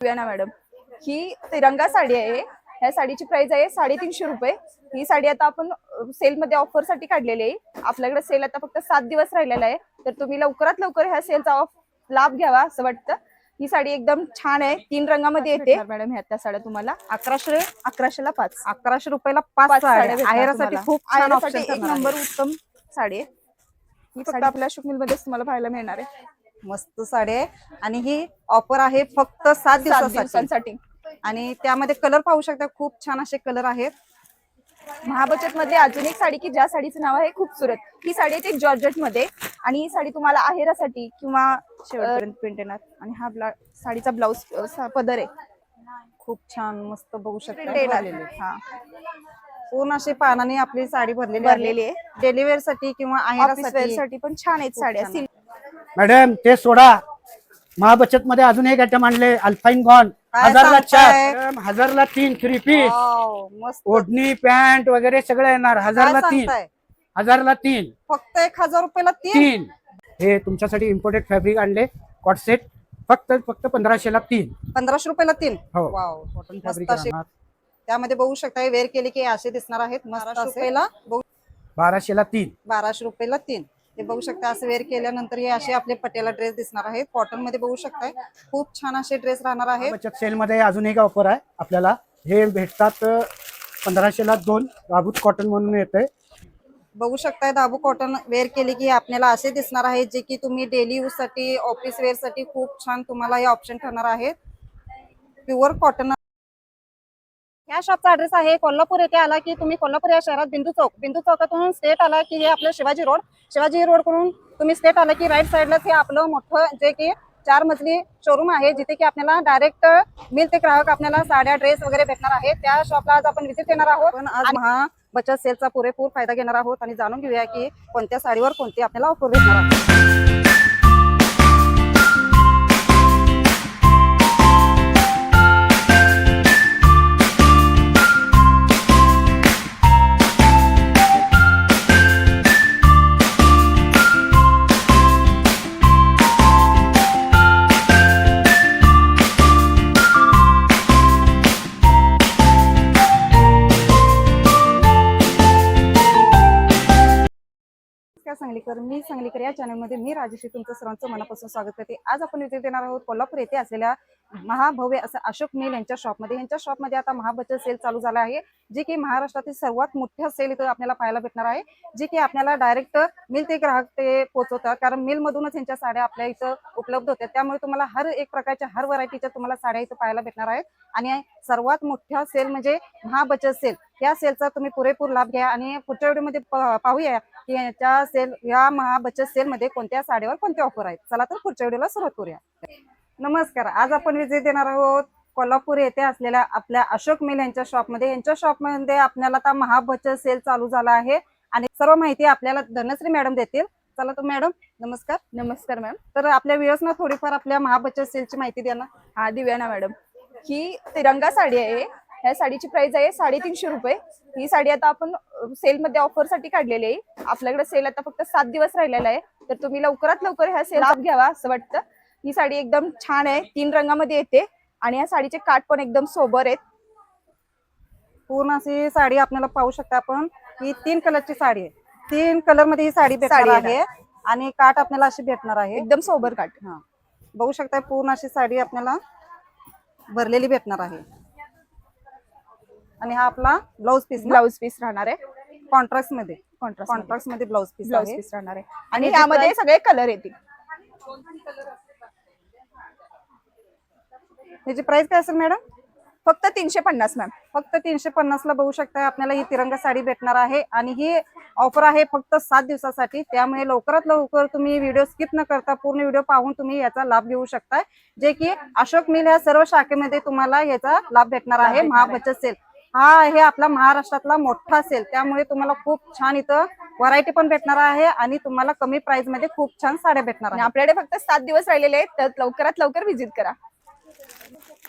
ना मॅडम. ही तिरंगा साडी आहे. ह्या साडीची प्राइस आहे साडेतीनशे रुपये. ही साडी आता आपण सेलमध्ये ऑफरसाठी काढलेली आहे. आपल्याकडे सेल आता फक्त सात दिवस राहिलेला आहे. तर तुम्ही लवकरात लवकर ह्या सेलचा ऑफ लाभ घ्यावा असं वाटतं. ही साडी एकदम छान आहे. तीन रंगामध्ये येते. मॅडम ह्या त्या साड्या तुम्हाला. अकराशे अकराशेला पाच. अकराशे रुपयाला पाच आहेरासाठी. खूप छान ऑप्शन एक नंबर उत्तम साडी आहे. ही फक्त आपल्या अशोक मध्येच तुम्हाला पाहायला मिळणार आहे. मस्त साडी आहे. आणि ही ऑफर आहे फक्त सात दिवसासाठी. आणि त्यामध्ये कलर पाहू शकता खूप छान असे कलर आहेत. महाबचत मध्ये अजून एक साडी की ज्या साडीचं नाव आहे खूपसुरत ही साडी येते जॉर्जेटमध्ये आणि ही साडी तुम्हाला आहेरासाठी किंवा प्रिंट येणार. आणि हा ब्ला साडीचा ब्लाऊज पदर आहे. खूप छान मस्त बघू शकता. हा. पूर्ण अशी पानाने आपली साडी भरलेली भरलेली आहे. आहे डेली वेअरसाठी किंवा आहेरासाठी. साठी पण छान आहेत साड्या. मॅडम ते सोडा. महाबचत मध्ये अजून एक आयटम आणले अल्फाईन गॉन काय हजारला सांगताय? चार. मॅडम, हजारला तीन थ्री पीस वाव, मस्त. ओढणी पॅन्ट वगैरे सगळं येणार. काय हजारला तीन. सांगताय? हजारला तीन. फक्त एक हजार रुपयाला तीन? तीन. हे तुमच्यासाठी इम्पोर्टेड फॅब्रिक आणले कॉट सेट फक्त फक्त पंधराशेला तीन. पंधराशे रुपयाला तीन? हो. वाव कॉटन मस्त फॅब्रिक त्यामध्ये बघू शकता वेअर केले की असे दिसणार आहेत. रुपयाला बघू- बाराशेला तीन. बाराशे रुपयाला तीन. हे बघू शकता असं वेअर केल्यानंतर हे असे आपले पटेला ड्रेस दिसणार आहेत. कॉटनमध्ये बघू शकताय. खूप छान असे ड्रेस राहणार आहेत. बचत सेल मध्ये अजून एक ऑफर आहे आपल्याला. हे भेटतात पंधराशेला दोन राबूत कॉटन म्हणून येते बघू शकताय दाबू कॉटन वेअर केले की आपल्याला असे दिसणार आहेत जे की तुम्ही डेली यूजसाठी ऑफिस वेअरसाठी खूप छान तुम्हाला हे ऑप्शन ठरणार आहेत. प्युअर कॉटन या शॉपचा ऍड्रेस आहे कोल्हापूर येथे आला की तुम्ही कोल्हापूर या शहरात बिंदू चौक. बिंदू चौकातून स्टेट आला की हे आपलं शिवाजी रोड शिवाजी रोडकडून तुम्ही स्टेट आला की राईट साईडलाच हे आपलं मोठं जे की चार मजली शोरूम आहे जिथे की आपल्याला डायरेक्ट मिल ते ग्राहक आपल्याला साड्या ड्रेस वगैरे भेटणार आहे. त्या शॉपला आज आपण व्हिजिट देणार आहोत. पण आज महा बचत सेलचा पुरेपूर फायदा घेणार आहोत आणि जाणून घेऊया की कोणत्या साडीवर कोणती आपल्याला ऑफर भेटणार आहे. तर मी सांगलीकर या चॅनलमध्ये मी राजेश्री तुमचं सर्वांचं मनापासून स्वागत करते. आज आपण विजिट देणार आहोत कोल्हापूर येथे असलेल्या महाभव्य असं अशोक मेल यांच्या शॉपमध्ये यांच्या शॉपमध्ये आता महाबचत सेल चालू झाला आहे जे की महाराष्ट्रातील सर्वात मोठ्या सेल इथं आपल्याला पाहायला भेटणार आहे जे की आपल्याला डायरेक्ट मिल ते ग्राहक ते पोहोचवतात. कारण मिलमधूनच यांच्या साड्या आपल्या इथं उपलब्ध होत्या. त्यामुळे तुम्हाला हर एक प्रकारच्या हर व्हरायटीच्या तुम्हाला साड्या इथं पाहायला भेटणार आहेत. आणि सर्वात मोठ्या सेल म्हणजे महाबचत सेल या सेलचा तुम्ही पुरेपूर लाभ घ्या. आणि पुढच्या व्हिडिओमध्ये पाहूया की याच्या सेल या महाबचत सेलमध्ये कोणत्या साड्यावर कोणते ऑफर आहेत? चला तर पुढच्या व्हिडिओला सुरुवात करूया. नमस्कार आज आपण विजिट देणार आहोत कोल्हापूर येथे असलेल्या आपल्या अशोक मिल यांच्या शॉपमध्ये. यांच्या शॉपमध्ये आपल्याला आता महाबचत सेल चालू झाला आहे आणि सर्व माहिती आपल्याला धनश्री मॅडम देतील. चला तर मॅडम नमस्कार. नमस्कार मॅम. तर आपल्या व्ह्युअर्सना थोडीफार आपल्या महाबचत सेलची माहिती द्या ना. हा दिव्याना मॅडम. ही तिरंगा साडी आहे. ह्या साडीची प्राइस आहे साडेतीनशे रुपये. ही साडी आता आपण सेलमध्ये ऑफरसाठी काढलेली आहे. आपल्याकडे सेल आता फक्त सात दिवस राहिलेला आहे. तर तुम्ही लवकरात लवकर ह्या सेल लाभ घ्यावा असं वाटतं. ही साडी एकदम छान आहे. तीन रंगामध्ये येते. आणि या साडीचे काठ पण एकदम सोबर आहेत. पूर्ण अशी साडी आपल्याला पाहू शकता आपण. ही तीन कलरची साडी आहे. तीन कलरमध्ये ही साडी भेटणार साडी आहे. आणि काठ आपल्याला अशी भेटणार आहे. एकदम सोबर काठ. हा. बघू शकता पूर्ण अशी साडी आपल्याला भरलेली भेटणार आहे. आणि हा आपला ब्लाऊज पीस ब्लाऊज पीस राहणार आहे. कॉन्ट्रास्टमध्ये. कॉन्ट्रास्ट कॉन्ट्रास्टमध्ये ब्लाऊज पीस ब्लाऊज पीस राहणार आहे. आणि याची यामध्ये सगळे कलर येतील. त्याची प्राइस काय असेल मॅडम फक्त तीनशे पन्नास मॅम फक्त तीनशे पन्नास ला बघू शकता आपल्याला ही तिरंगा साडी भेटणार आहे. आणि ही ऑफर आहे फक्त सात दिवसासाठी. त्यामुळे लवकरात लवकर तुम्ही व्हिडिओ स्किप न करता पूर्ण व्हिडिओ पाहून तुम्ही याचा लाभ घेऊ शकताय. जे की अशोक मिल या सर्व शाखेमध्ये तुम्हाला याचा लाभ भेटणार आहे. महाबचत सेल. हा आहे आपला महाराष्ट्रातला मोठा सेल. त्यामुळे तुम्हाला खूप छान इथं व्हरायटी पण भेटणार आहे आणि तुम्हाला कमी प्राइसमध्ये खूप छान साड्या भेटणार आहे आपल्याकडे फक्त सात दिवस राहिलेले आहेत तर लवकरात लवकर व्हिजिट करा.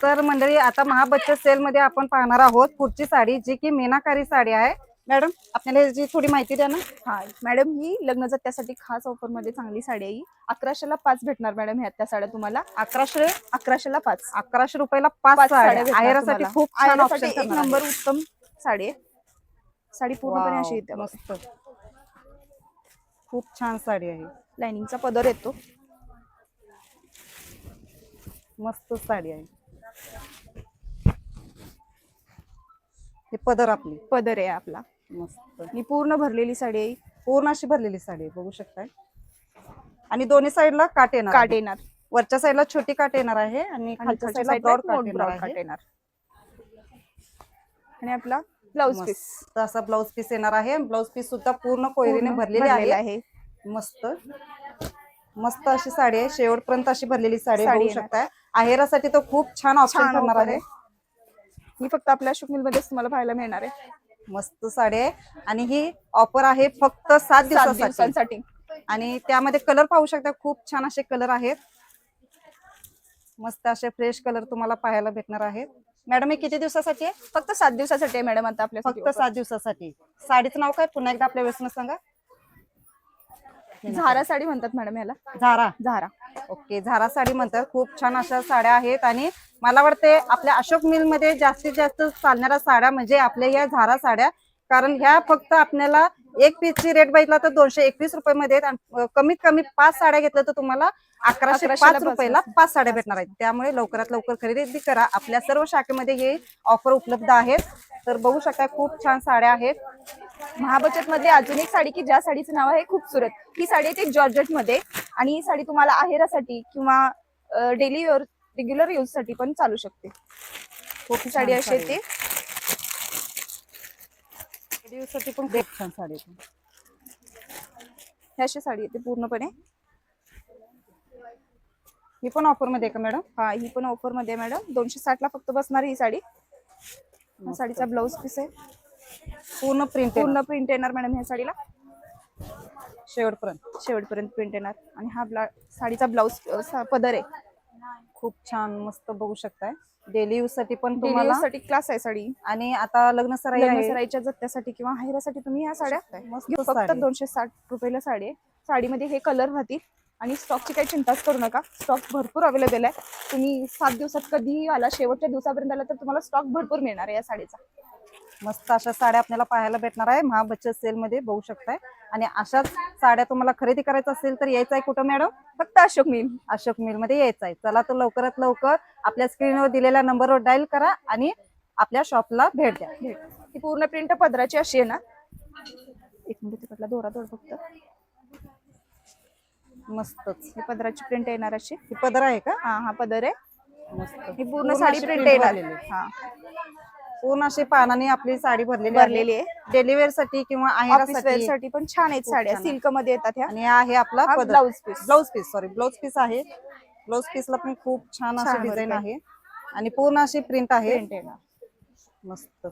तर मंडळी आता महाबचत सेल मध्ये आपण पाहणार आहोत पुढची साडी जी की मीनाकारी साडी आहे. मॅडम आपल्याला याची थोडी माहिती द्या ना. हा मॅडम ही लग्न त्यासाठी खास ऑफरमध्ये चांगली साडी आहे. अकराशेला पाच भेटणार मॅडम ह्या त्या साड्या तुम्हाला. अकराशे अकराशेला पाच. अकराशे रुपयाला पाच साड्या आहेरासाठी. खूप छान आहेरासाठी ऑप्शन एक नंबर उत्तम साडी आहे. साडी पूर्णपणे अशी येते. मस्त. खूप छान साडी आहे. लाइनिंगचा पदर येतो. मस्त साडी आहे. हे पदर आपली. पदर आहे आपला. मस्त. ही पूर्ण भरलेली साडी आहे. पूर्ण अशी भरलेली साडी आहे बघू शकताय. आणि दोन्ही साईडला काट येणार काट आहे. येणार. वरच्या साईडला छोटी काट येणार आहे आणि आणि खालच्या खालच्या साईडला ब्रॉड काट येणार आहे. आणि आपला ब्लाउज पीस. मस्त असा ब्लाउज पीस येणार आहे. ब्लाउज पीस सुद्धा पूर्ण कोयरीने भरलेली आहे. आहे. मस्त. मस्त अशी साडी आहे. शेवटपर्यंत अशी भरलेली साडी आहे, साडी बघू येणार. शकताय. आहेरासाठी तर खूप छान ऑप्शन छान ठरणार offer आहे. ही फक्त आपल्या शुकमिल मध्येच तुम्हाला पाहायला मिळणार आहे. मस्त साडी आहे. आणि ही ऑफर आहे फक्त सात दिवसासाठी. आणि त्यामध्ये कलर पाहू शकता खूप छान असे कलर आहेत. मस्त असे फ्रेश कलर तुम्हाला पाहायला भेटणार आहेत. मॅडम हे किती दिवसासाठी आहे? फक्त सात दिवसासाठी आहे मॅडम आता आपल्या फक्त सात दिवसासाठी. साडीचं नाव काय? पुन्हा एकदा आपल्या वेळेस सांगा. झारा साडी म्हणतात मॅडम याला झारा. झारा. ओके झारा साडी म्हणतात. खूप छान अशा साड्या आहेत. आणि मला वाटते आपल्या अशोक मिलमध्ये जास्तीत जास्त चालणाऱ्या साड्या म्हणजे आपल्या या झारा साड्या. कारण ह्या फक्त आपल्याला एक पीसची रेट बघितला तर दोनशे एकवीस रुपये मध्ये कमीत कमी पाच साड्या घेतल्या तर तुम्हाला अकराशे पाच रुपयाला पाच साड्या भेटणार आहेत. त्यामुळे लवकरात लवकर खरेदी करा. आपल्या सर्व शाखेमध्ये हे ऑफर उपलब्ध आहेत. तर बघू शकता खूप छान साड्या आहेत. महाबचत मधली अजून एक साडी की ज्या साडीचं नाव आहे खूपसुरत ही साडी येते जॉर्जेटमध्ये आणि ही साडी तुम्हाला आहेरासाठी किंवा डेली रेग्युलर यूजसाठी पण चालू शकते. खूप ही साडी अशी येते साठी पण खूप छान साडी. ही अशी साडी येते पूर्णपणे. ही पण ऑफरमध्ये आहे का मॅडम हा ही पण ऑफरमध्ये मॅडम दोनशे साठ ला फक्त बसणार ही साडी. साडीचा ब्लाऊज पीस आहे. पूर्ण प्रिंट पूर्ण प्रिंट येणार मॅडम ह्या साडीला. शेवटपर्यंत. शेवटपर्यंत प्रिंट येणार. आणि हा ब्ला साडीचा ब्लाऊज पदर आहे. खूप छान मस्त बघू शकताय. डेली यूजसाठी पण डेली तुम्हाला. साठी क्लास आहे साडी. आणि आता लग्न सराई लग्न आहे. सराईच्या जत्त्यासाठी किंवा आहेरासाठी तुम्ही ह्या साड्या. फक्त. दोनशे साठ रुपयाला साडी आहे. साडीमध्ये हे कलर राहतील. आणि स्टॉकची काही चिंताच करू नका. स्टॉक भरपूर अवेलेबल आहे. तुम्ही सात दिवसात कधीही आला शेवटच्या दिवसापर्यंत आला तर तुम्हाला स्टॉक भरपूर मिळणार आहे या साडीचा. मस्त अशा साड्या आपल्याला पाहायला भेटणार आहे. महाबचत सेल मध्ये बघू शकताय. आणि अशाच साड्या तुम्हाला खरेदी करायचं असेल तर यायचं आहे कुठं मॅडम? फक्त अशोक मिल. अशोक मिलमध्ये यायचं आहे. चला तर लवकरात लवकर आपल्या स्क्रीनवर दिलेल्या नंबरवर डायल करा आणि आपल्या शॉपला भेट द्या. ही पूर्ण प्रिंट पदराची अशी आहे ना. एक मिनिट तिकडला दोरा दोर फक्त मस्तच. ही पदराची प्रिंट येणार अशी. ही पदर आहे का? हा हा पदर आहे. मस्त. ही पूर्ण साडी प्रिंट येणार. हा. पूर्ण अशी पानाने आपली साडी भरलेली भरलेली आहे. डेली वेअरसाठी किंवा ऑफिस वेअर आहेरासाठी साठी? पण छान आहेत साड्या. छान आहे. सिल्कमध्ये येतात ह्या. आणि आहे आपला हा blouse piece. Blouse piece sorry blouse piece आहे. ब्लाउज पीसला पण खूप छान अशी छान डिझाईन work आहे. आणि पूर्ण अशी प्रिंट आहे. येणार मस्त.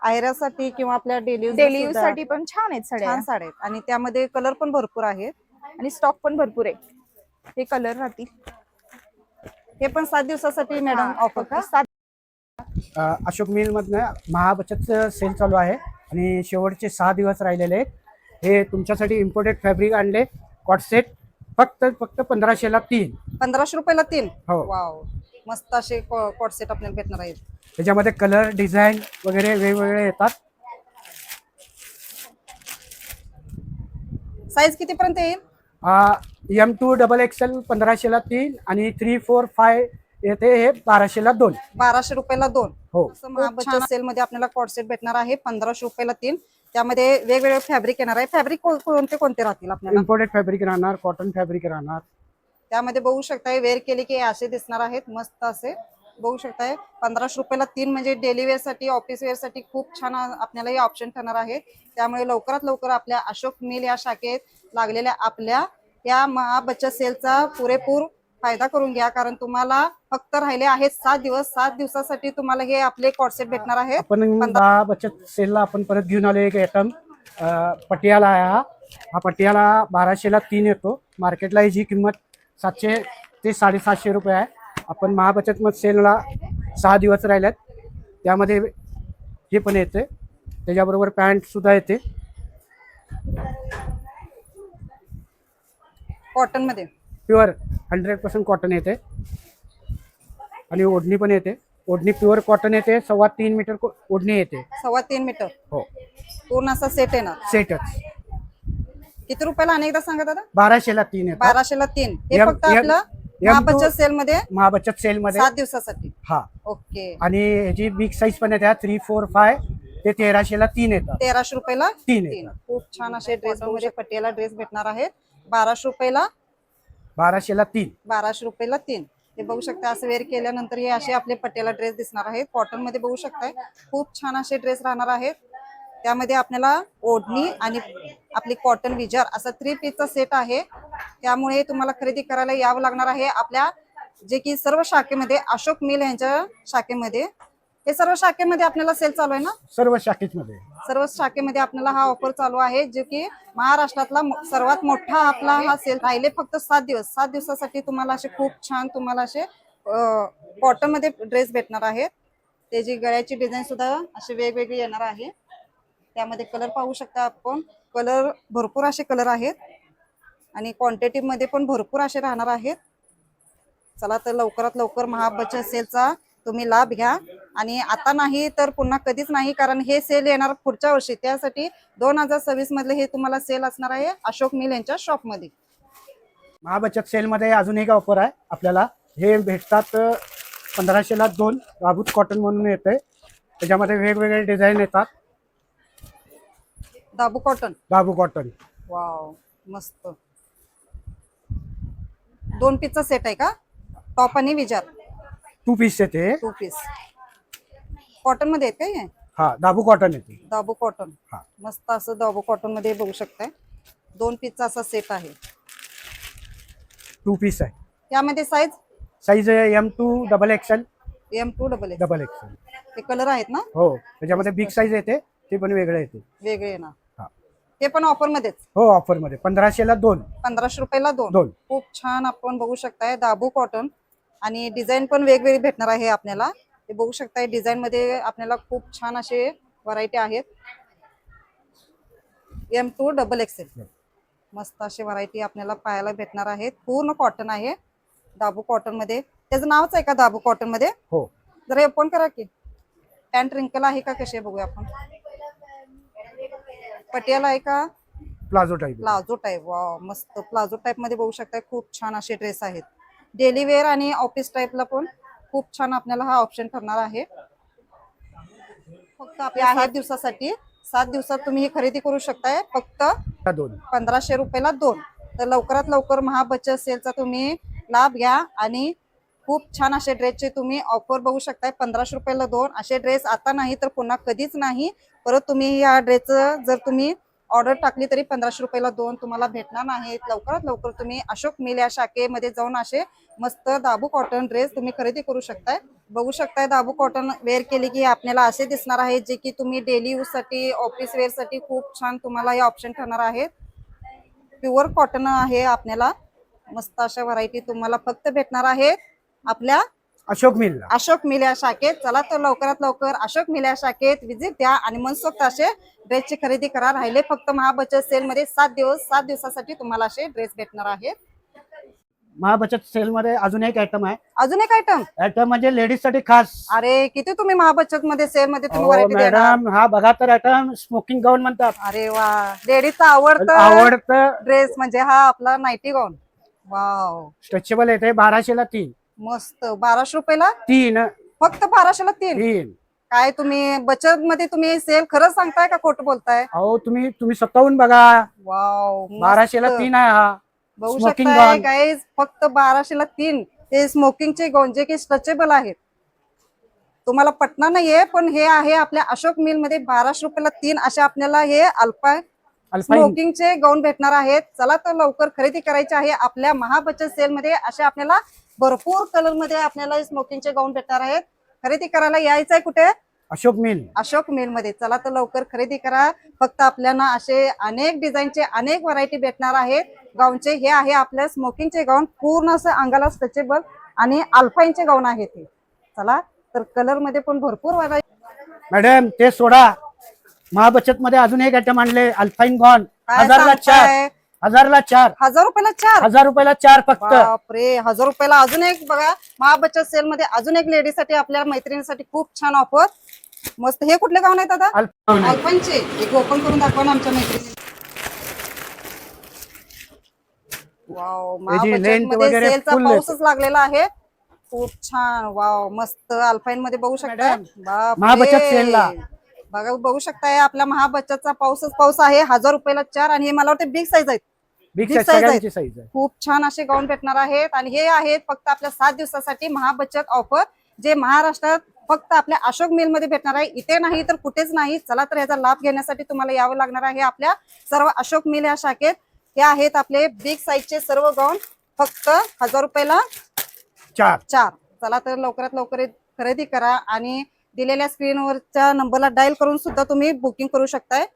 आहेरासाठी किंवा आपल्या डेली डेली यूजसाठी पण छान आहेत साड्या. छान साड्या आहेत. आणि त्यामध्ये कलर पण भरपूर आहेत. आणि स्टॉक पण भरपूर आहे. हे कलर राहतील. हे पण सात दिवसासाठी मॅडम हा, ऑफर का? सात अशोक मिलमधनं महाबचत सेल चालू आहे आणि शेवटचे सहा दिवस राहिलेले आहेत. हे तुमच्यासाठी इम्पोर्टेड फॅब्रिक आणले कॉटसेट फक्त फक्त पंधराशेला तीन. पंधराशे रुपयाला तीन? हो. वाव. मस्त असे कॉट सेट आपल्याला भेटणार आहेत. त्याच्यामध्ये कलर डिझाईन वगैरे वेगवेगळे येतात. साईज किती पर्यंत येईल एम टू डबल एक्सेल पंधराशेला तीन आणि थ्री फोर फाय येते हे बाराशेला दोन. बाराशे रुपयाला दोन. हो. महाबचत सेल मध्ये आपल्याला कॉट सेट भेटणार आहे पंधराशे रुपयाला तीन. त्यामध्ये वेगवेगळे फॅब्रिक येणार आहे. फॅब्रिक कोणते कोणते राहतील आपल्याला? इम्पोर्टेड फॅब्रिक राहणार कॉटन फॅब्रिक राहणार. त्यामध्ये बघू शकताय वेअर केले की असे दिसणार आहेत मस्त असे. बघू शकताय पंधराशे रुपयाला तीन म्हणजे डेली वेअरसाठी ऑफिस वेअरसाठी खूप छान आपल्याला हे ऑप्शन ठरणार आहे. त्यामुळे लवकरात लवकर आपल्या अशोक मिल या शाखेत लागलेल्या आपल्या या महाबचत सेलचा पुरेपूर फायदा करून घ्या कारण तुम्हाला फक्त राहिले आहेत सात दिवस सात दिवसासाठी तुम्हाला हे आपले कॉर्सेट भेटणार आहेत. आपण महाबचत सेलला आपण परत घेऊन आलो एक आयटम पटियाला आहे हा. हा पटियाला बाराशेला तीन येतो. मार्केटला याची किंमत सातशे ते साडेसातशे रुपये आहे. आपण महाबचत मत सेलला सहा दिवस राहिल्यात त्यामध्ये हे पण येते त्याच्याबरोबर पॅन्ट सुद्धा येते. कॉटनमध्ये. प्युअर हंड्रेड पर्सेंट कॉटन येते. आणि ओढणी पण येते. ओढणी प्युअर कॉटन येते सव्वा तीन मीटर को- ओढणी येते. सव्वा तीन मीटर. हो. पूर्ण असा सेट येणार सेटच. किती रुपयाला अनेकदा सांगा दादा? बाराशेला तीन येतात. बाराशेला तीन. हे एम- फक्त आपलं महाबचत सेल मध्ये महाबचत सेलमध्ये सात दिवसासाठी. हा. ओके. आणि ह्याची बिग साईज पण येते थ्री फोर फाय ते तेराशेला तीन येतात. तेराशे रुपयाला तीन तीन. येतात. खूप छान असे ड्रेस मध्ये पटियाला ड्रेस भेटणार आहेत. बाराशे रुपयाला बाराशेला तीन. बाराशे रुपयाला तीन. हे बघू शकता असं वेअर केल्यानंतर हे असे आपले पटेला ड्रेस दिसणार आहेत. कॉटनमध्ये बघू शकताय खूप छान असे ड्रेस राहणार आहेत. त्यामध्ये आपल्याला ओढणी आणि आपली कॉटन विजार असा थ्री पीसचा सेट आहे. त्यामुळे तुम्हाला खरेदी करायला यावं लागणार आहे आपल्या जे की सर्व शाखेमध्ये अशोक मिल यांच्या शाखेमध्ये. हे सर्व शाखेमध्ये आपल्याला सेल चालू आहे ना? सर्व शाखेमध्ये. सर्व शाखेमध्ये आपल्याला हा ऑफर चालू आहे जो की महाराष्ट्रातला सर्वात मोठा आपला हा सेल राहिले फक्त सात दिवस. सात दिवसासाठी तुम्हाला असे खूप छान तुम्हाला असे कॉटनमध्ये ड्रेस भेटणार आहेत त्याची गळ्याची डिझाईन सुद्धा अशी वेगवेगळी येणार आहे. त्यामध्ये कलर पाहू शकता आपण. कलर भरपूर असे कलर आहेत. आणि क्वांटिटी मध्ये पण भरपूर असे राहणार आहेत. चला तर लवकरात लवकर महाबचत सेलचा तुम्ही लाभ घ्या. आणि आता नाही तर पुन्हा कधीच नाही कारण हे सेल येणार पुढच्या वर्षी. त्यासाठी दोन हजार सव्वीस मधले हे तुम्हाला सेल असणार आहे अशोक मिल यांच्या शॉपमध्ये महाबचत सेलमध्ये अजून एक ऑफर आहे आपल्याला. हे भेटतात पंधराशेला दोन. राबूत कॉटन म्हणून येते त्याच्यामध्ये वेगवेगळे डिझाईन येतात. दाबू कॉटन बाबू कॉटन वाव मस्त. दोन पीसचा सेट आहे का? टॉप आणि विजार टू पीस येते टू पीस कॉटनमध्ये का हे? हा दाबू कॉटन येते दाबू कॉटन हा. मस्त असं दाबू कॉटनमध्ये बघू शकताय. दोन पीसचा असा सेट आहे. टू पीस आहे. त्यामध्ये size size M to double XL M to double double XL ते कलर आहेत ना? हो त्याच्यामध्ये बिग साईज येते ते. पण वेगळं येते वेगळे ना हा. ते पण ऑफर मध्येच? हो ऑफरमध्ये पंधराशेला दोन. पंधराशे रुपयाला दोन. दोन. खूप छान आपण बघू शकताय दाबू कॉटन आणि डिझाईन पण वेगवेगळी भेटणार आहे आपल्याला. ते बघू शकताय डिझाईन मध्ये आपल्याला खूप छान असे व्हरायटी आहेत. एम टू डबल एक्सेल मस्त अशी व्हरायटी आपल्याला पाहायला भेटणार आहेत. पूर्ण कॉटन आहे. दाबू कॉटनमध्ये. त्याचं नावच आहे का दाबू कॉटनमध्ये? हो. जरा ओपन करा की. पॅन्ट रिंकल आहे का कशी आहे बघूया आपण? पटियाला आहे का? प्लाझो टाईप प्लाझो टाईप वा मस्त. प्लाझो टाईपमध्ये बघू शकता खूप छान असे ड्रेस आहेत. डेली वेअर आणि ऑफिस टाईपला पण खूप छान आपल्याला हा ऑप्शन ठरणार आहे. फक्त आपल्या सात दिवसासाठी. सात दिवसात तुम्ही ही खरेदी करू शकताय. फक्त दोन. पंधराशे रुपयाला दोन. तर लवकरात लवकर महाबचत सेलचा तुम्ही लाभ घ्या आणि खूप छान असे ड्रेसचे तुम्ही ऑफर बघू शकताय. पंधराशे रुपयाला दोन. असे ड्रेस आता नाही तर पुन्हा कधीच नाही. परत तुम्ही या ड्रेसचं जर तुम्ही ऑर्डर टाकली तरी पंधराशे रुपयाला दोन तुम्हाला भेटणार नाहीत. लवकरात लवकर तुम्ही अशोक मिल या शाखेमध्ये जाऊन असे मस्त दाबू कॉटन ड्रेस तुम्ही खरेदी करू शकताय. बघू शकताय दाबू कॉटन वेअर केले की आपल्याला असे दिसणार आहे जे की तुम्ही डेली यूजसाठी ऑफिस वेअरसाठी खूप छान तुम्हाला हे ऑप्शन ठरणार आहेत. प्युअर कॉटन आहे आपल्याला. मस्त अशा व्हरायटी तुम्हाला फक्त भेटणार आहेत. आपल्या अशोक मिलला. अशोक मिल या शाखेत. चला तर लवकरात लवकर अशोक मिल या शाखेत विजिट द्या आणि मनसोक्त असे ड्रेसची खरेदी करा. राहिले फक्त महाबचत सेल मध्ये सात दिवस सात दिवसासाठी तुम्हाला असे ड्रेस भेटणार आहेत. महाबचत सेलमध्ये अजून एक आयटम आहे. अजून एक आयटम आयटम म्हणजे लेडीजसाठी खास. अरे किती तुम्ही महाबचत मध्ये सेल मध्ये तुम्ही देणार? मॅडम हा बघा तर आयटम स्मोकिंग गाऊन म्हणतात. अरे वा. लेडीजचा आवडतं आवडतं ड्रेस म्हणजे हा आपला नाईटी गाऊन वाव स्ट्रेचेबल येते बाराशेला तीन. मस्त. बाराशे रुपयाला? तीन. फक्त बाराशेला तीन? तीन. काय तुम्ही बचत मध्ये तुम्ही सेल खरंच सांगताय का खोटं बोलताय? अहो तुम्ही तुम्ही स्वतःहून बघा. वाव मस्त. बाराशेला तीन आहे हा. बघू smoking शकताय. गाईज फक्त बाराशेला तीन. ते स्मोकिंगचे गौन जे की स्ट्रेचेबल आहेत. तुम्हाला पटणार नाहीये पण हे आहे आपल्या अशोक मिलमध्ये बाराशे रुपयाला तीन. असे आपल्याला हे अल्पा अल्पाईन स्मोकिंगचे गाऊन भेटणार आहेत. चला तर लवकर खरेदी करायची आहे आपल्या महाबचत सेल मध्ये असे आपल्याला भरपूर कलरमध्ये आपल्याला स्मोकिंगचे गाऊन भेटणार आहेत. खरेदी करायला यायचं आहे कुठे? अशोक मिल अशोक मिलमध्ये. चला तर लवकर खरेदी करा. फक्त आपल्याला असे अनेक डिझाईनचे अनेक व्हरायटी भेटणार आहेत. गाऊनचे हे आहे आपल्या स्मोकिंगचे गाऊन पूर्ण असं अंगाला स्ट्रेचेबल आणि अल्फाईनचे गाऊन आहेत हे. चला तर कलरमध्ये पण भरपूर व्हरायटी मॅडम ते सोडा. महाबचत मध्ये अजून एक आयटम आणले. अल्फाईन गॉन काय हजारला चार सांगताय? हजारला चार. हजार रुपयाला चार? हजार रुपयाला चार फक्त. बापरे हजार रुपयाला अजून एक बघा महाबचत सेल मध्ये अजून एक लेडीसाठी आपल्या मैत्रिणीसाठी खूप छान ऑफर मस्त. हे कुठले गाऊन आहेत दादा? अल्फाईन अल्पनचे. एक ओपन करून दाखवा ना आमच्या मैत्रिणी वाव महाबचत मध्ये सेलचा पाऊसच लागलेला आहे. खूप छान. वाव मस्त. अल्पाईन मध्ये बघू शकता. महाबचत सेलला. बघा बघू शकताय. आपल्या महाबचतचा पाऊसच पाऊस आहे. हजार रुपयाला चार आणि हे मला वाटतं बिग साईज आहेत. बिग big साईज size सगळ्यांची साईज आहे खूप छान असे गाऊन भेटणार आहेत. आणि हे आहेत फक्त आपल्या सात दिवसासाठी महाबचत ऑफर जे महाराष्ट्रात फक्त आपल्या अशोक मिलमध्ये भेटणार आहे. इथे नाही तर कुठेच नाही. चला तर याचा लाभ घेण्यासाठी तुम्हाला यावं लागणार आहे आपल्या सर्व अशोक मिल या शाखेत. हे आहेत आपले बिग साईजचे सर्व गाऊन फक्त हजार रुपयाला चार. चार. चला तर लवकरात लवकर खरेदी करा. आणि दिलेल्या स्क्रीनवरच्या नंबरला डायल करून सुद्धा तुम्ही बुकिंग करू शकताय.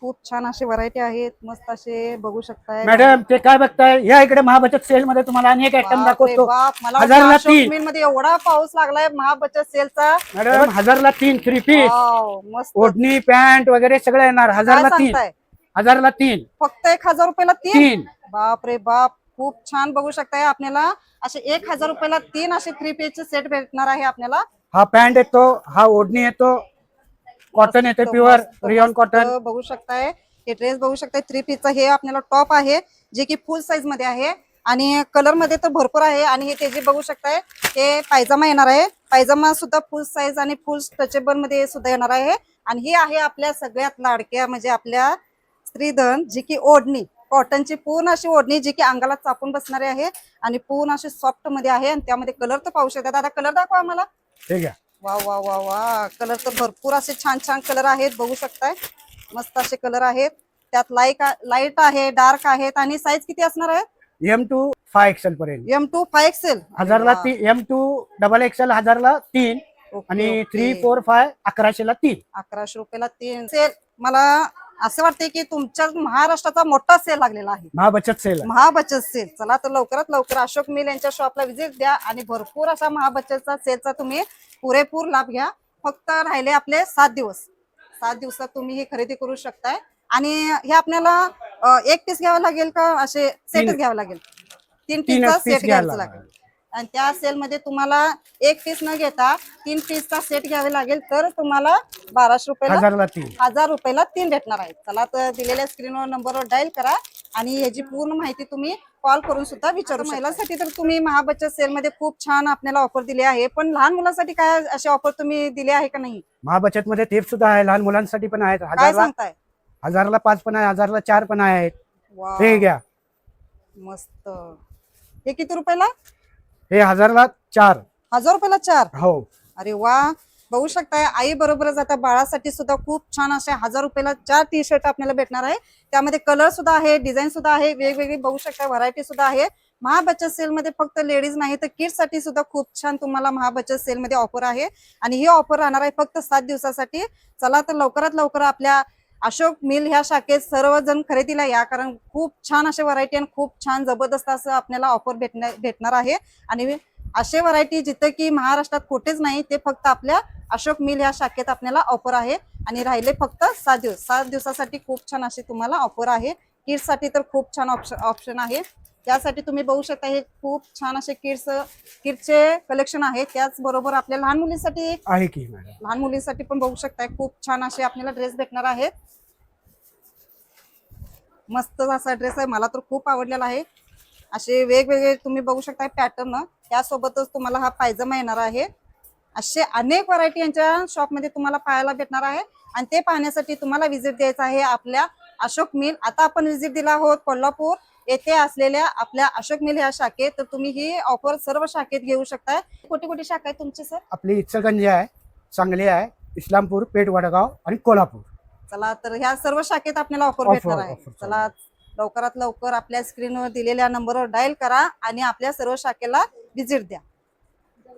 खूप छान असे व्हरायटी आहेत. मस्त असे बघू शकताय. मॅडम ते काय बघताय? या इकडे महाबचत सेल मध्ये तुम्हाला अनेक आयटम बापरे दाखवतो. बाप, मला हजारला तीन. मध्ये एवढा पाऊस लागलाय महाबचत सेलचा मॅडम हजारला तीन थ्री पीस वाव, मस्त. ओढणी पॅन्ट वगैरे सगळं येणार. काय हजारला तीन. सांगताय? हजारला तीन. फक्त एक हजार रुपयाला तीन? तीन. बाप रे बाप खूप छान बघू शकताय आपल्याला. असे एक हजार रुपयाला तीन असे थ्री पीसचे सेट भेटणार आहे आपल्याला. हा पॅन्ट येतो हा ओढणी येतो कॉटन येते प्युअर मस्त कॉटन बघू शकताय. हे ड्रेस बघू शकताय. थ्री पीसचा हे आपल्याला टॉप आहे जे की फुल साईजमध्ये आहे. आणि कलरमध्ये तर भरपूर आहे. आणि हे ते जे बघू शकताय हे पायजामा येणार आहे. पायजामा सुद्धा फुल साईज आणि फुल स्ट्रेचेबलमध्ये सुद्धा येणार आहे. आणि ही आहे आपल्या सगळ्यात लाडक्या म्हणजे आपल्या स्त्रीधन जी की ओढणी. कॉटनची पूर्ण अशी ओढणी जी की अंगाला चापून बसणारी आहे. आणि पूर्ण अशी सॉफ्टमध्ये आहे. आणि त्यामध्ये कलर तर पाहू शकता. दादा कलर दाखवा आम्हाला. ठीक आहे वा वा वा वा. कलर तर भरपूर असे छान छान कलर आहेत. बघू शकताय. मस्त असे कलर आहेत. त्यात लाइट लाइट आहे डार्क आहेत. आणि साईज किती असणार आहे? एम टू फाय एक्सेल पर्यंत. एम टू फाय एक्सेल हजारला एम टू डबल एक्सेल हजारला तीन आणि थ्री फोर फाय अकराशेला तीन. अकराशे रुपयाला तीन. सेल मला असं वाटतंय की तुमच्या महाराष्ट्राचा मोठा सेल लागलेला आहे. महाबचत सेल आहे. महाबचत सेल चला तर लवकरात लवकर अशोक मिल यांच्या शॉपला व्हिजिट द्या आणि भरपूर असा महाबचतचा सेलचा तुम्ही पुरेपूर लाभ घ्या. फक्त राहिले आपले सात दिवस. सात दिवसात तुम्ही हे खरेदी करू शकताय. आणि हे आपल्याला अं, एक पीस घ्यावं लागेल का? असे सेटच तीन. घ्यावं लागेल. तीन तीनच पीसचा piece सेट घ्यायला घ्यायचा लागेल. आणि त्या सेल मध्ये तुम्हाला एक पीस न घेता तीन पीसचा सेट घ्यावे लागेल तर तुम्हाला बाराशे रुपयाला तीन. हजार रुपयाला तीन भेटणार आहेत. चला तर दिलेल्या स्क्रीनवर नंबरवर डायल करा आणि याची पूर्ण माहिती तुम्ही कॉल करून सुद्धा विचारू. महिलांसाठी तर तुम्ही महाबचत सेल मध्ये खूप छान आपल्याला ऑफर दिली आहे पण लहान मुलांसाठी काय असे ऑफर तुम्ही दिले आहे का नाही? महाबचत मध्ये ते सुद्धा आहे लहान मुलांसाठी पण आहेत. काय सांगताय? हजारला पाच पण आहे हजारला चार पण आहेत. हे घ्या. मस्त. हे किती रुपयाला? हे हजारला चार. हजार रुपयाला चार? हो. अरे वा. बघू शकताय आई बरोबरच आता बाळासाठी सुद्धा खूप छान असे हजार रुपयाला चार टी शर्ट आपल्याला भेटणार आहे. त्यामध्ये कलर सुद्धा आहे डिझाईन सुद्धा आहे वेगवेगळी बघू शकता व्हरायटी सुद्धा आहे. महाबचत सेल मध्ये फक्त लेडीज नाही तर किड्ससाठी सुद्धा खूप छान तुम्हाला महाबचत सेल मध्ये ऑफर आहे. आणि ही ऑफर राहणार आहे फक्त सात दिवसासाठी. चला तर लवकरात लवकर आपल्या अशोक मिल ह्या शाखेत सर्वजण खरेदीला या कारण खूप छान असे व्हरायटी आणि खूप छान जबरदस्त असं आपल्याला ऑफर भेटणार भेटणार आहे. आणि असे व्हरायटी जिथं की महाराष्ट्रात कुठेच नाही ते फक्त आपल्या अशोक मिल ह्या शाखेत आपल्याला ऑफर आहे. आणि राहिले फक्त सात दिवस. सात दिवसासाठी खूप छान अशी तुम्हाला ऑफर आहे. किड्ससाठी तर खूप छान ऑप्शन ऑप्शन आहे. त्यासाठी तुम्ही बघू शकता हे खूप छान असे किड्स किड्सचे कलेक्शन आहे त्याचबरोबर आपल्या लहान मुलींसाठी आहे की मॅडम? लहान मुलींसाठी पण बघू शकताय. खूप छान असे आपल्याला ड्रेस भेटणार आहेत. मस्त असा ड्रेस आहे. मला तर खूप आवडलेला आहे. असे वेगवेगळे तुम्ही बघू शकताय पॅटर्न त्यासोबतच तुम्हाला हा पायजमा येणार आहे. असे अनेक व्हरायटी यांच्या शॉपमध्ये तुम्हाला पाहायला भेटणार आहे. आणि ते पाहण्यासाठी तुम्हाला व्हिजिट द्यायचं आहे आपल्या अशोक मिल आता आपण व्हिजिट दिला आहोत कोल्हापूर. येथे असलेल्या आपल्या अशोक मिल ह्या शाखेत तर तुम्ही ही ऑफर सर्व शाखेत घेऊ शकताय. कुठे कुठे शाखा आहे तुमची सर आपली इचलगंजी आहे सांगली आहे इस्लामपूर पेठ वडगाव आणि कोल्हापूर. चला तर ह्या सर्व शाखेत आपल्याला ऑफर भेटणार आहे. चला लवकरात लवकर आपल्या स्क्रीनवर दिलेल्या नंबरवर डायल करा आणि आपल्या सर्व शाखेला व्हिजिट द्या.